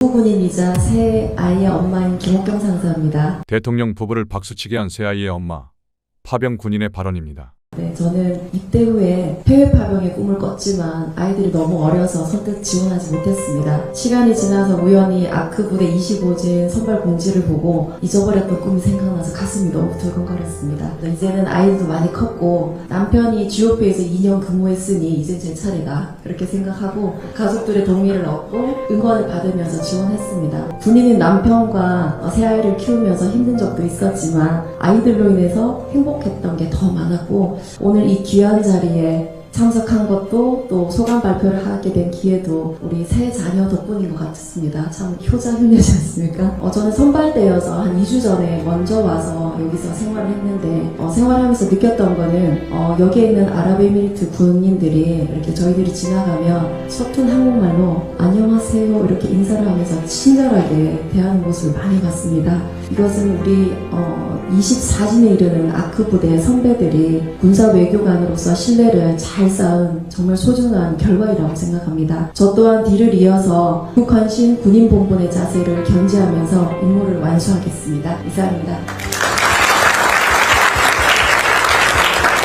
부군인이자 새 아이의 엄마인 김옥경 상사입니다. 대통령 부부를 박수치게 한 새 아이의 엄마. 파병 군인의 발언입니다. 네, 저는 입대 후에 해외 파병의 꿈을 꿨지만 아이들이 너무 어려서 선뜻 지원하지 못했습니다. 시간이 지나서 우연히 아크 부대 25진 선발 공지를 보고 잊어버렸던 꿈이 생각나서 가슴이 너무 두근거렸습니다. 이제는 아이들도 많이 컸고 남편이 GOP에서 2년 근무했으니 이제 제 차례다 그렇게 생각하고 가족들의 동의를 얻고 응원을 받으면서 지원했습니다. 군인인 남편과 새 아이를 키우면서 힘든 적도 있었지만 아이들로 인해서 행복했던 게 더 많았고 오늘 이 귀한 자리에 참석한 것도 또 소감 발표를 하게 된 기회도 우리 새 자녀 덕분인 것 같습니다. 참 효자 효녀지 않습니까? 어, 저는 선발되어서 한 2주 전에 먼저 와서 여기서 생활을 했는데 어, 생활하면서 느꼈던 거는 어, 여기에 있는 아랍에미리트 군인들이 이렇게 저희들이 지나가면 서툰 한국말로 안녕하세요 이렇게 인사를 하면서 친절하게 대하는 모습을 많이 봤습니다. 이것은 우리 어, 24진에 이르는 아크 부대 선배들이 군사 외교관으로서 신뢰를 잘 쌓은 정말 소중한 결과이라고 생각합니다. 저 또한 뒤를 이어서 국헌신 군인본본의 자세를 견지하면서 임무를 완수하겠습니다. 이상입니다.